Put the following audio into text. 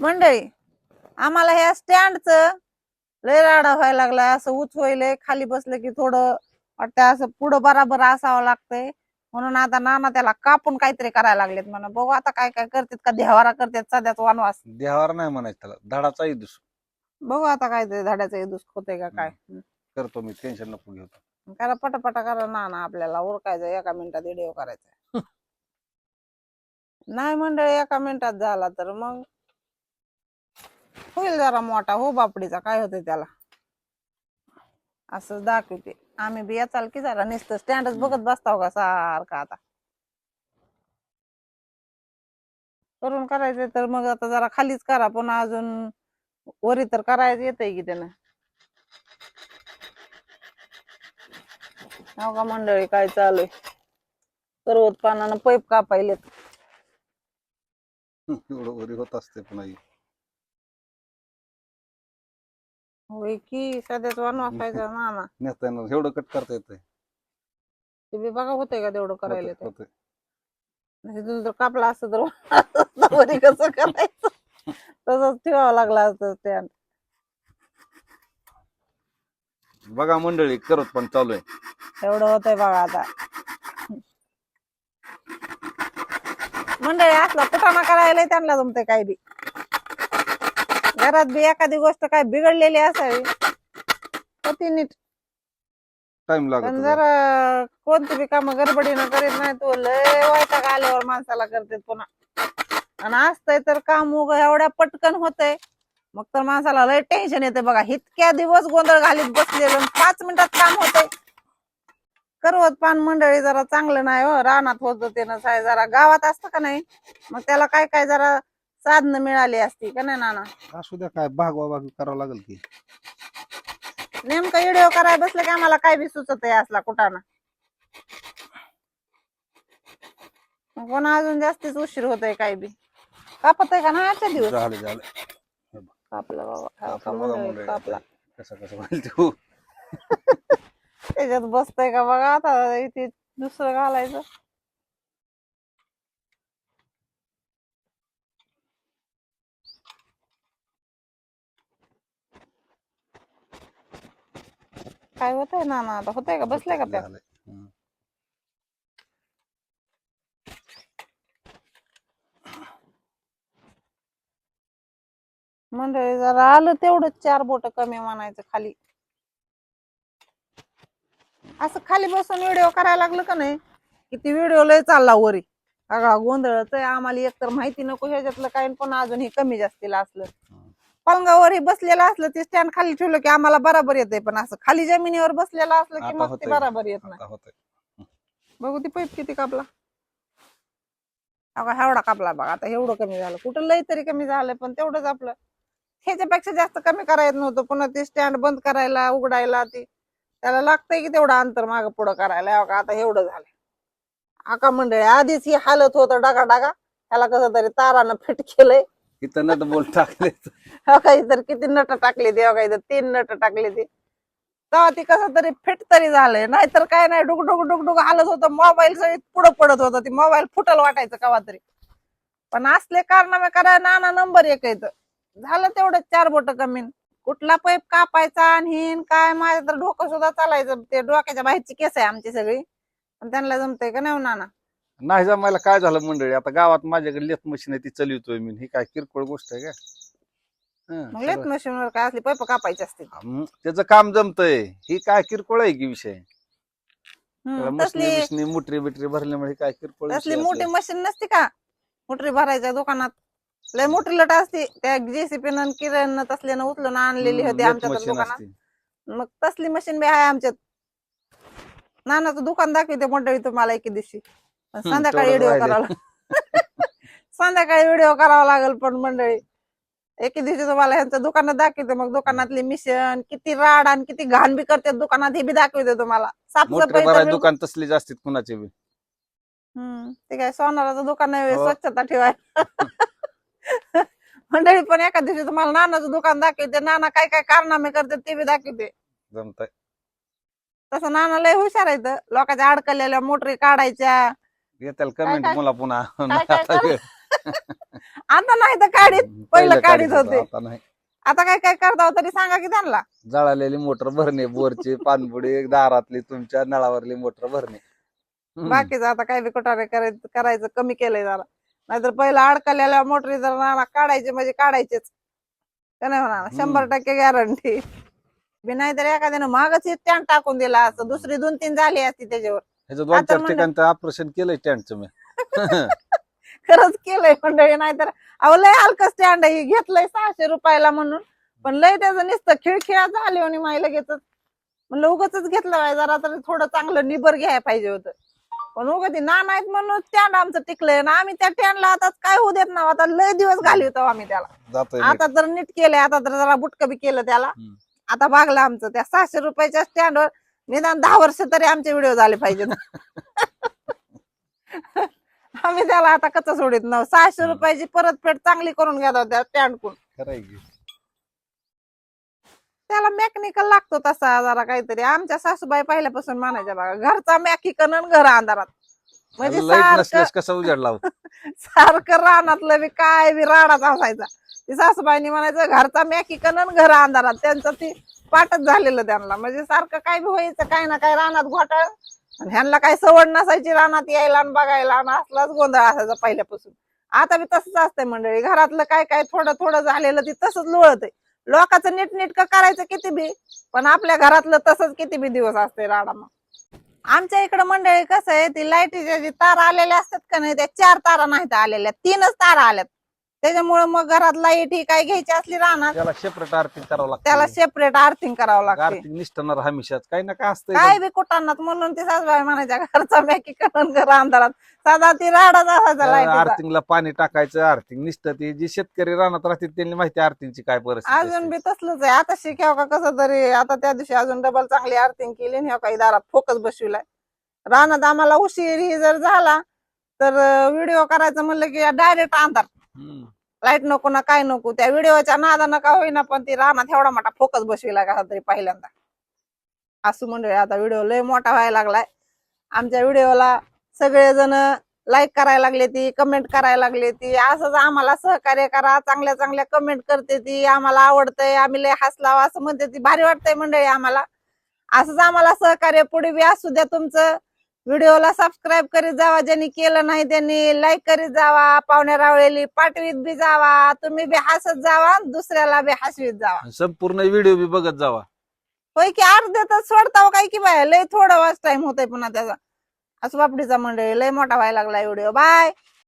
मंडळी आम्हाला ह्या स्टँडचं लय राडा व्हायला लागला असं उच व्हायलंय खाली बसलं की थोडं वाटतं असं पुढं बराबर असावं लागतंय. म्हणून आता नाना त्याला कापून काहीतरी करायला लागलेत म्हणा. बघू आता काय काय करतात का देवारा करतात सध्याच वनवास. देहावर नाही म्हणायचं त्याला धडाचाही दुस बघू आता काय ते दुस होतंय का काय. करतो मी टेन्शन नको घेतो करा पटापटा करा नाना आपल्याला ओळखायचं एका मिनिटात व्हिडिओ करायचा नाही मंडळी एका मिनिटात झाला तर मग होईल जरा मोठा. हो बापडीचा काय होतंय त्याला? असं दाखवते. आम्ही बी याचाल की जरा नुसतं स्टँडच बघत बसताव का सारखा आता? करून करायचंय तर मग आता जरा खालीच करा पण अजून वरी तर करायचं येतंय की त्यानं. हो का मंडळी काय चालू आहे सर्वत पानानं पैप कापायलेत. एवढं वरी होत असते हे. होय की सध्याच वनवासायचं ना ना नेता येणार एवढं कट करता येतंय. ते बी बघा होतंय का तेवढं करायला ते? होतंय. नाही तुझं जर कापला असतं तर वरी कसं करायचं? तसंच ठेवावं लागलं असतं स्टँड बघा मंडळी करत पण चालू आहे. एवढं होतंय बघा आता. मंडळी असला कुठाना करायला त्यांना जमते काय बी. घरात बी एखादी गोष्ट काय बिघडलेली असावी तर ती नीट. टाइम पण लागत जर कोणती बी कामं गडबडीनं करीत नाही तो लय वैताग आल्यावर माणसाला करते पुन्हा. आणि असतंय तर काम उग एवढ्या पटकन होतंय मग तर माणसाला लय टेन्शन येते बघा. इतक्या दिवस गोंधळ घालीत बसलेलं आणि पाच मिनिटात काम होतंय. करवत पान मंडळी जरा चांगलं नाही हो रानात होत ते ना साय जरा गावात असतं का नाही मग त्याला काय काय जरा साधनं मिळाली असती का नाही नाना? असू द्या काय भागवा भाग करावं लागेल की. नेमकं व्हिडिओ करायला बसलं की आम्हाला काय बी सुचत आहे असला कुठाना? कोणा अजून जास्तीच उशीर होतोय काय बी? कापत आहे का ना आजच्या दिवस? झालं झालं. कापला बाबा हा का कापलं बघा मंडळी, मंडळी. कापला. कसं कसं व्हायला ते. त्याच्यात बसतय का बघा आता इथे दुसरं घालायचं. काय होतंय ना ना आता होतंय का बसलाय का झालंय. हं. मंडळी जरा आलं तेवढंच चार बोट कमी म्हणायचं खाली. असं खाली बसून व्हिडिओ करायला लागलं का नाही? की ती व्हिडिओ लय चालला वरी. अगा गोंधळच आहे आम्हाला एकतर माहिती नको ह्याच्यातलं काय पण अजून हे कमी जास्तीला असलं. हे बसलेलं असलं ते स्टँड खाली ठेवलं की आम्हाला बराबर येतंय पण असं खाली जमिनीवर बसलेलं असलं की आता मग ते होतंय. बराबर येत नाही. आता होतंय बघू ती पैप किती कापला. अगं एवढा कापला बघा. आता एवढं कमी झालं. कुठं लय तरी कमी झालं पण तेवढंच आपलं. ह्याच्यापेक्षा जास्त कमी करायचं नव्हतं. पुन्हा ते स्टँड बंद करायला उघडायला ती. त्याला लागतंय की तेवढं अंतर माग पुढं करायला. का आता एवढं झालं. आका मंडळी आधीच ही हालत होतं डागा डागा त्याला कसं तरी तारानं फिट केलंय. इथं नट बोल टाकले हो काही तर किती नट टाकली ती हो काही तर तीन नट टाकली ती. तेव्हा ती कसं तरी फिट तरी झालंय नाहीतर काय नाही डुक डुक डुक डुक हालत होतं मोबाईल सगळी पुढं पडत होतं ती मोबाईल फुटल वाटायचं कवा तरी. पण असले कारनामे करा नाना नंबर एक येत झालं तेवढं चार बोट कमी कुठला पैप कापायचा आणि काय माझं तर डोकं सुद्धा चालायचं ते डोक्याच्या बाहेरची केस आहे आमची सगळी. पण त्यांना जमतंय का नाही हो नाना? नाही जमायला काय झालं मंडळी? आता गावात माझ्याकडे लेथ मशीन आहे ती चालवतोय मी. ही काय किरकोळ गोष्ट आहे का? मग लेत सगळं- मशीनवर काय असली पैप कापायची असते हं, त्याचं काम जमतंय. ही काय किरकोळ आहे की विषय? हम्म, तसली मुटरी बिटरी भरल्यामुळे काय किरकोळ तसली विषय मोठी असला. मशीन नसती का? मोटरी भरायच्या दुकानात. लय मोठी लट असते. त्या जेसीपी न किरण तसल्यानं उचलून आणलेली हं, होती आमच्या तर दुकानात. असते. मग तसली मशीन बी आहे आमच्यात. नानाचं दुकान दाखवते मंडळी तुम्हाला एके दिवशी. पण संध्याकाळी व्हिडिओ. करावा संध्याकाळी व्हिडिओ करावा लागेल पण मंडळी एके दिवशी तुम्हाला ह्यांचं दुकानात दाखवते मग दुकानातली मिशन किती राड आणि किती घाण बी करते दुकानात हे बी दाखवते तुम्हाला साफसफाई दुकान तसली जास्तीत कुणाचे बी हम्म ते काय सोनाराचं दुकान आहे हो. स्वच्छता ठेवायला मंडळी पण एका दिवशी तुम्हाला नानाचं दुकान दाखवते नाना काय काय कारनामे करते ते बी दाखवते जमतंय तसं नाना लय हुशार आहे. लोकांच्या अडकलेल्या मोटरी काढायच्या येतील कमेंट काय- मला पुन्हा? काय- काय आता नाही तर काढीत. पहिलं काढीत होते आता नाही. आता काय काय करता हो तरी सांगा की त्यांना. जळालेली मोटर भरणे बोरची पाणबुडी दारातली तुमच्या नळावरली मोटर भरणे. हम्म. बाकीचं आता काय बी कुठारे करायचं करायचं कमी केलंय जरा. नाहीतर पहिलं अडकलेल्या मोटरी जर नाना काढायचे म्हणजे काढायचेच. का नाही म्हणा शंभर टक्के गॅरंटी बी नाहीतर एखाद्यानं मागच टाकून दिला असं दुसरी दोन तीन झाली असती त्याच्यावर. ह्याचं दोन आता चार म्हणलं- ठिकाणी ऑपरेशन केलंय स्टँडचं मी. खरंच केलंय मंडळी नाहीतर अहो लय हलकं स्टँड आहे. घेतलंय सहाशे रुपयाला म्हणून. पण लय त्याचं नुसतं खिळखिळा झाले आणि माई लगेच म्हणलं उगाच घेतलं पाहिजे जरा तरी थोडं चांगलं निबर घ्यायला पाहिजे होतं. पण उगा ती ना नाहीत म्हणून स्टँड आमचं टिकलंय ना आम्ही त्या स्टँडला आता काय होऊ देत ना आता लय दिवस घालवतो आम्ही त्याला. जातोय आता तर नीट केलंय आता तर जरा बुटकं बी केलं त्याला. हम्म. आता भागलं आमचं. त्या सहाशे रुपयाच्या स्टँडवर निदान दहा वर्ष तरी आमचे व्हिडिओ झाले पाहिजेत आम्ही त्याला आता कसं सोडित ना सहाशे. रुपयाची परतफेड चांगली करून घेत होत्या की. त्याला मेकॅनिकल लागतो तसा जरा काहीतरी. आमच्या सासूबाई पहिल्यापासून मानायच्या बघा घरचा मेकिकन घर अंधारात. म्हणजे सारखं लावत सारखं रानातलं बी काय बी राडाच असायचा. ती सासूबाईनी म्हणायचं घरचा मेकिकन घर अंधारात. त्यांचं ती पाठच झालेलं त्यांना. म्हणजे सारखं काय बी व्हायचं काय ना काय रानात घोटाळ. आणि ह्यांना काय सवड नसायची रानात यायला आणि बघायला आणि असलाच गोंधळ असायचा पहिल्यापासून. आता बी तसंच असतंय मंडळी. घरातलं काय काय थोडं थोडं झालेलं ते तसंच लोळत लोकांचं नीटनेटकं करायचं किती बी पण आपल्या घरातलं तसंच किती बी दिवस असते राडा मग आमच्या इकडे मंडळी कसं आहे ती लाईटीच्या जी तारा आलेल्या असतात का नाही त्या चार तारा नाहीत आलेल्या. तीनच तारा आल्यात. त्याच्यामुळे मग घरात लाइट ही काय घ्यायची असली राहणार त्याला सेपरेट आर्थिंग करावं लागतं. त्याला सेपरेट आर्थिंग करावं लागते. आर्थिंग निष्ठणार हमेशाच. काही ना काय असतंय काय बी कुटाणात म्हणून ती सासूबाई म्हणायच्या घरचा मॅकी करून घर अंधारात. साधा ती राडाच असायचा लाईटीचा आर्थिंगला पाणी टाकायचं आर्थिंग निष्ठा ती. जी शेतकरी रानात राहतील त्यांनी माहिती आर्थिंगची काय परिस्थिती अजून असते. बी तसलंच आहे. आता शिकाव का कसं तरी आता त्या दिवशी अजून डबल चांगली आर्थिंग केली आणि ह्या काही दारात फोकस बसविलाय. रानात आम्हाला उशीर ही जर झाला तर व्हिडिओ करायचं म्हणलं की डायरेक्ट अंधार. लाइट नको ना काय नको? त्या व्हिडिओच्या नादा नका होईना पण ती रानात एवढा मोठा फोकस बसविला का तरी पहिल्यांदा. असू मंडळी आता व्हिडिओ लय मोठा व्हायला लागलाय. आमच्या व्हिडिओला सगळेजण लाईक करायला लागले ती कमेंट करायला लागले ती. असंच आम्हाला सहकार्य करा चांगल्या चांगल्या कमेंट करते ती. आम्हाला आवडतंय आम्ही लय हसलाव असं म्हणते ती. भारी वाटतंय मंडळी आम्हाला. असंच आम्हाला सहकार्य पुढे बी असू द्या तुमचं. व्हिडिओला सबस्क्राईब करीत जावा ज्यांनी केलं नाही त्यांनी लाईक करीत जावा पाहुण्या रावळेली पाठवीत बी जावा तुम्ही बी हसत जावा दुसऱ्याला बी हसवीत जावा. संपूर्ण व्हिडिओ बी बघत जावा. होय की अर्ध्यातच सोडता काय की बाय लय थोडा वाच टाइम होतोय पुन्हा त्याचा. असं बापडीचा मंडळी लय मोठा व्हायला लागलाय व्हिडिओ. बाय